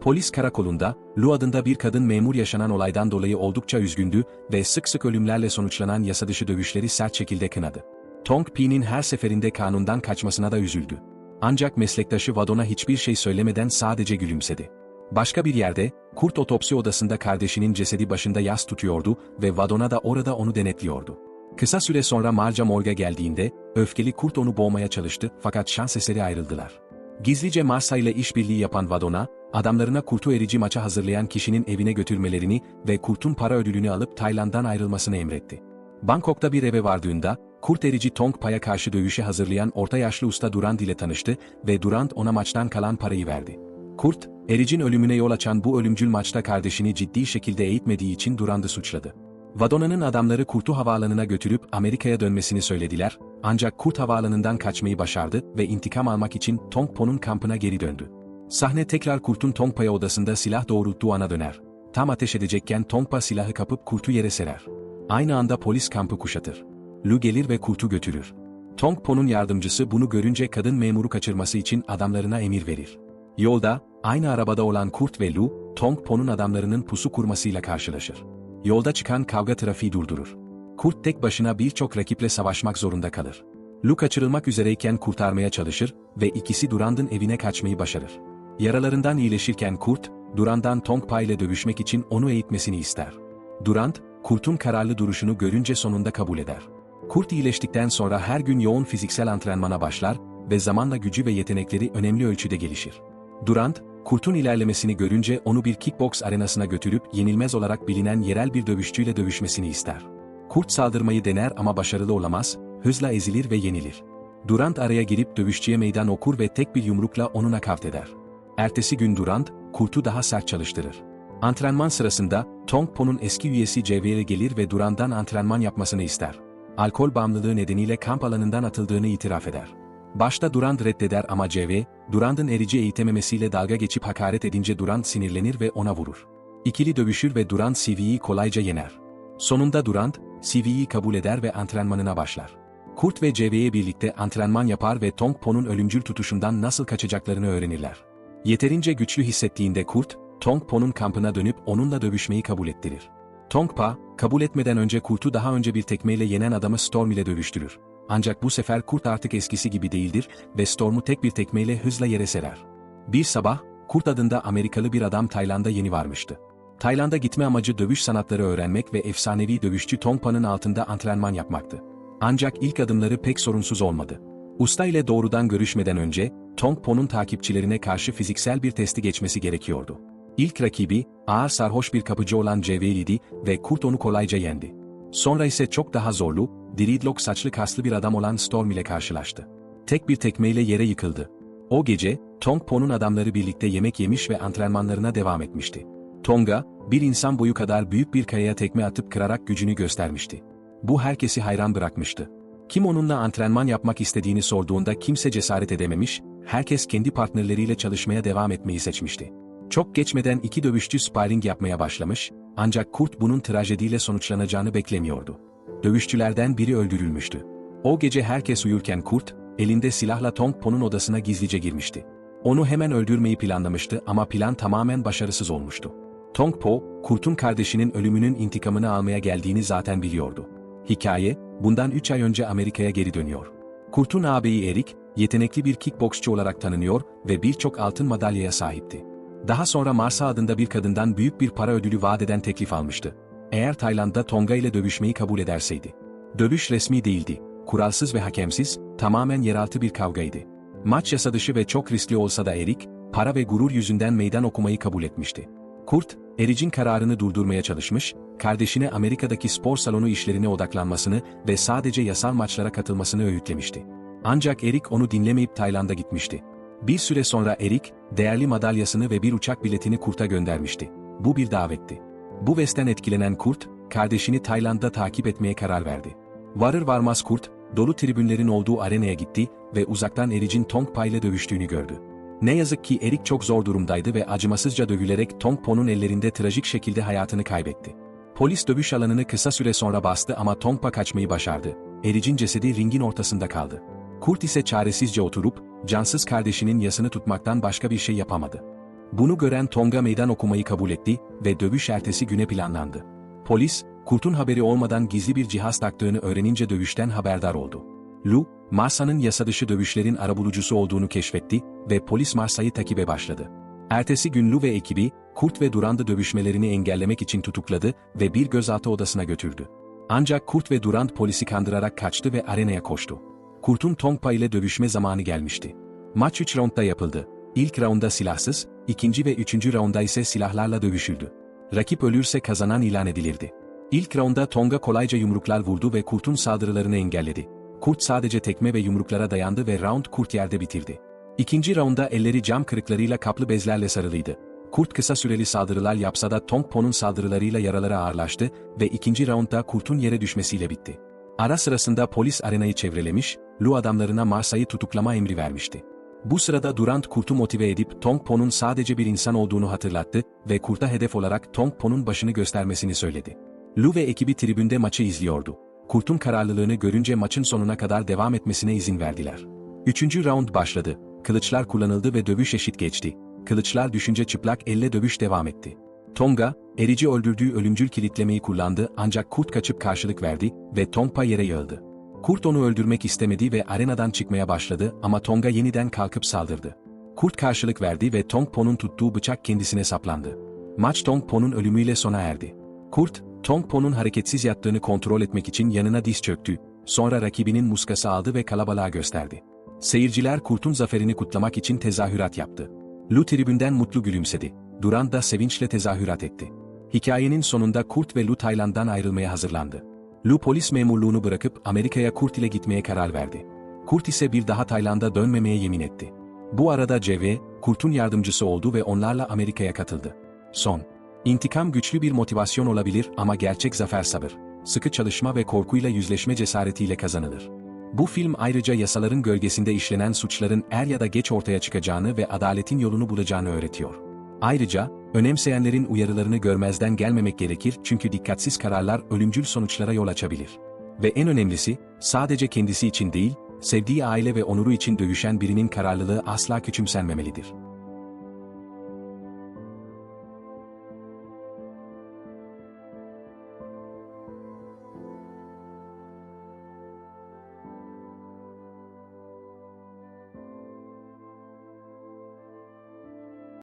Polis karakolunda, Lu adında bir kadın memur yaşanan olaydan dolayı oldukça üzgündü ve sık sık ölümlerle sonuçlanan yasadışı dövüşleri sert şekilde kınadı. Tong Pi'nin her seferinde kanundan kaçmasına da üzüldü. Ancak meslektaşı Vadon'a hiçbir şey söylemeden sadece gülümsedi. Başka bir yerde, Kurt otopsi odasında kardeşinin cesedi başında yas tutuyordu ve Vadon'a da orada onu denetliyordu. Kısa süre sonra Marca Morg'a geldiğinde, öfkeli Kurt onu boğmaya çalıştı fakat şans eseri ayrıldılar. Gizlice Marsa ile işbirliği yapan Vadon'a, adamlarına kurtu erici maça hazırlayan kişinin evine götürmelerini ve kurtun para ödülünü alıp Tayland'dan ayrılmasını emretti. Bangkok'ta bir eve vardığında, kurt erici Tong Pa'ya karşı dövüşe hazırlayan orta yaşlı usta Durand ile tanıştı ve Durand ona maçtan kalan parayı verdi. Kurt, ericin ölümüne yol açan bu ölümcül maçta kardeşini ciddi şekilde eğitmediği için Durand'ı suçladı. Vadona'nın adamları Kurt'u havaalanına götürüp Amerika'ya dönmesini söylediler, ancak Kurt havaalanından kaçmayı başardı ve intikam almak için Tong Po'nun kampına geri döndü. Sahne tekrar Kurt'un Tongpa'ya odasında silah doğrulttuğu ana döner. Tam ateş edecekken Tongpa silahı kapıp Kurt'u yere serer. Aynı anda polis kampı kuşatır. Lu gelir ve Kurt'u götürür. Tongpo'nun yardımcısı bunu görünce kadın memuru kaçırması için adamlarına emir verir. Yolda, aynı arabada olan Kurt ve Lu, Tongpo'nun adamlarının pusu kurmasıyla karşılaşır. Yolda çıkan kavga trafiği durdurur. Kurt tek başına birçok rakiple savaşmak zorunda kalır. Lu kaçırılmak üzereyken kurtarmaya çalışır ve ikisi Durand'ın evine kaçmayı başarır. Yaralarından iyileşirken Kurt, Durand'dan Tongpa ile dövüşmek için onu eğitmesini ister. Durand, Kurt'un kararlı duruşunu görünce sonunda kabul eder. Kurt iyileştikten sonra her gün yoğun fiziksel antrenmana başlar ve zamanla gücü ve yetenekleri önemli ölçüde gelişir. Durand, Kurt'un ilerlemesini görünce onu bir kickbox arenasına götürüp yenilmez olarak bilinen yerel bir dövüşçüyle dövüşmesini ister. Kurt saldırmayı dener ama başarılı olamaz, hızla ezilir ve yenilir. Durand araya girip dövüşçüye meydan okur ve tek bir yumrukla onu nakavt eder. Ertesi gün Durand, Kurt'u daha sert çalıştırır. Antrenman sırasında, Tongpo'nun eski üyesi JV'ye gelir ve Durand'dan antrenman yapmasını ister. Alkol bağımlılığı nedeniyle kamp alanından atıldığını itiraf eder. Başta Durand reddeder ama JV, Durand'ın erici eğitememesiyle dalga geçip hakaret edince Durand sinirlenir ve ona vurur. İkili dövüşür ve Durand CV'yi kolayca yener. Sonunda Durand, CV'yi kabul eder ve antrenmanına başlar. Kurt ve JV'ye birlikte antrenman yapar ve Tongpo'nun ölümcül tutuşundan nasıl kaçacaklarını öğrenirler. Yeterince güçlü hissettiğinde Kurt, Tongpo'nun kampına dönüp onunla dövüşmeyi kabul ettirir. Tongpa, kabul etmeden önce Kurt'u daha önce bir tekmeyle yenen adamı Storm ile dövüştürür. Ancak bu sefer Kurt artık eskisi gibi değildir ve Storm'u tek bir tekmeyle hızla yere serer. Bir sabah, Kurt adında Amerikalı bir adam Tayland'a yeni varmıştı. Tayland'a gitme amacı dövüş sanatları öğrenmek ve efsanevi dövüşçü Tongpa'nın altında antrenman yapmaktı. Ancak ilk adımları pek sorunsuz olmadı. Usta ile doğrudan görüşmeden önce, Tongpo'nun takipçilerine karşı fiziksel bir testi geçmesi gerekiyordu. İlk rakibi, ağır sarhoş bir kapıcı olan Ceveli'di ve Kurt onu kolayca yendi. Sonra ise çok daha zorlu, Dreadlock saçlı kaslı bir adam olan Storm ile karşılaştı. Tek bir tekmeyle yere yıkıldı. O gece, Tongpo'nun adamları birlikte yemek yemiş ve antrenmanlarına devam etmişti. Tonga, bir insan boyu kadar büyük bir kayaya tekme atıp kırarak gücünü göstermişti. Bu herkesi hayran bırakmıştı. Kim onunla antrenman yapmak istediğini sorduğunda kimse cesaret edememiş, herkes kendi partnerleriyle çalışmaya devam etmeyi seçmişti. Çok geçmeden iki dövüşçü sparring yapmaya başlamış, ancak Kurt bunun trajediyle sonuçlanacağını beklemiyordu. Dövüşçülerden biri öldürülmüştü. O gece herkes uyurken Kurt, elinde silahla Tongpo'nun odasına gizlice girmişti. Onu hemen öldürmeyi planlamıştı ama plan tamamen başarısız olmuştu. Tongpo, Kurt'un kardeşinin ölümünün intikamını almaya geldiğini zaten biliyordu. Hikaye, bundan 3 ay önce Amerika'ya geri dönüyor. Kurt'un ağabeyi Erik, yetenekli bir kickboksçu olarak tanınıyor ve birçok altın madalyaya sahipti. Daha sonra Marsa adında bir kadından büyük bir para ödülü vaat eden teklif almıştı. Eğer Tayland'da Tonga ile dövüşmeyi kabul ederseydi. Dövüş resmi değildi, kuralsız ve hakemsiz, tamamen yeraltı bir kavgaydı. Maç yasa dışı ve çok riskli olsa da Erik, para ve gurur yüzünden meydan okumayı kabul etmişti. Kurt, Eric'in kararını durdurmaya çalışmış, kardeşine Amerika'daki spor salonu işlerine odaklanmasını ve sadece yasal maçlara katılmasını öğütlemişti. Ancak Erik onu dinlemeyip Tayland'a gitmişti. Bir süre sonra Erik, değerli madalyasını ve bir uçak biletini Kurt'a göndermişti. Bu bir davetti. Bu West'ten etkilenen Kurt, kardeşini Tayland'da takip etmeye karar verdi. Varır varmaz Kurt, dolu tribünlerin olduğu arenaya gitti ve uzaktan Eric'in Tongpa ile dövüştüğünü gördü. Ne yazık ki Erik çok zor durumdaydı ve acımasızca dövülerek Tongpo'nun ellerinde trajik şekilde hayatını kaybetti. Polis dövüş alanını kısa süre sonra bastı ama Tongpa kaçmayı başardı. Eric'in cesedi ringin ortasında kaldı. Kurt ise çaresizce oturup, cansız kardeşinin yasını tutmaktan başka bir şey yapamadı. Bunu gören Tonga meydan okumayı kabul etti ve dövüş ertesi güne planlandı. Polis, Kurt'un haberi olmadan gizli bir cihaz taktığını öğrenince dövüşten haberdar oldu. Lu, Marsa'nın yasadışı dövüşlerin arabulucusu olduğunu keşfetti ve polis Marsa'yı takibe başladı. Ertesi gün Lu ve ekibi, Kurt ve Durand'ı dövüşmelerini engellemek için tutukladı ve bir gözaltı odasına götürdü. Ancak Kurt ve Durand polisi kandırarak kaçtı ve arenaya koştu. Kurt'un Tongpa ile dövüşme zamanı gelmişti. Maç 3 roundda yapıldı. İlk roundda silahsız, ikinci ve üçüncü roundda ise silahlarla dövüşüldü. Rakip ölürse kazanan ilan edilirdi. İlk roundda Tonga kolayca yumruklar vurdu ve Kurt'un saldırılarını engelledi. Kurt sadece tekme ve yumruklara dayandı ve round Kurt yerde bitirdi. İkinci roundda elleri cam kırıklarıyla kaplı bezlerle sarılıydı. Kurt kısa süreli saldırılar yapsa da Tongpo'nun saldırılarıyla yaraları ağırlaştı ve ikinci roundda Kurt'un yere düşmesiyle bitti. Ara sırasında polis arenayı çevrelemiş, Lu adamlarına Marsa'yı tutuklama emri vermişti. Bu sırada Durant Kurt'u motive edip Tongpo'nun sadece bir insan olduğunu hatırlattı ve Kurt'a hedef olarak Tongpo'nun başını göstermesini söyledi. Lu ve ekibi tribünde maçı izliyordu. Kurt'un kararlılığını görünce maçın sonuna kadar devam etmesine izin verdiler. Üçüncü round başladı. Kılıçlar kullanıldı ve dövüş eşit geçti. Kılıçlar düşünce çıplak elle dövüş devam etti. Tonga, Erici öldürdüğü ölümcül kilitlemeyi kullandı ancak Kurt kaçıp karşılık verdi ve Tongpa yere yığıldı. Kurt onu öldürmek istemedi ve arenadan çıkmaya başladı ama Tonga yeniden kalkıp saldırdı. Kurt karşılık verdi ve Tongpo'nun tuttuğu bıçak kendisine saplandı. Maç Tongpo'nun ölümüyle sona erdi. Kurt, Tongpo'nun hareketsiz yattığını kontrol etmek için yanına diz çöktü, sonra rakibinin muskası aldı ve kalabalığa gösterdi. Seyirciler Kurt'un zaferini kutlamak için tezahürat yaptı. Lu tribünden mutlu gülümsedi. Durant da sevinçle tezahürat etti. Hikayenin sonunda Kurt ve Lu Tayland'dan ayrılmaya hazırlandı. Lu polis memurluğunu bırakıp Amerika'ya Kurt ile gitmeye karar verdi. Kurt ise bir daha Tayland'a dönmemeye yemin etti. Bu arada CV, Kurt'un yardımcısı oldu ve onlarla Amerika'ya katıldı. Son. İntikam güçlü bir motivasyon olabilir ama gerçek zafer sabır, sıkı çalışma ve korkuyla yüzleşme cesaretiyle kazanılır. Bu film ayrıca yasaların gölgesinde işlenen suçların er ya da geç ortaya çıkacağını ve adaletin yolunu bulacağını öğretiyor. Ayrıca, önemseyenlerin uyarılarını görmezden gelmemek gerekir çünkü dikkatsiz kararlar ölümcül sonuçlara yol açabilir. Ve en önemlisi, sadece kendisi için değil, sevdiği aile ve onuru için dövüşen birinin kararlılığı asla küçümsenmemelidir.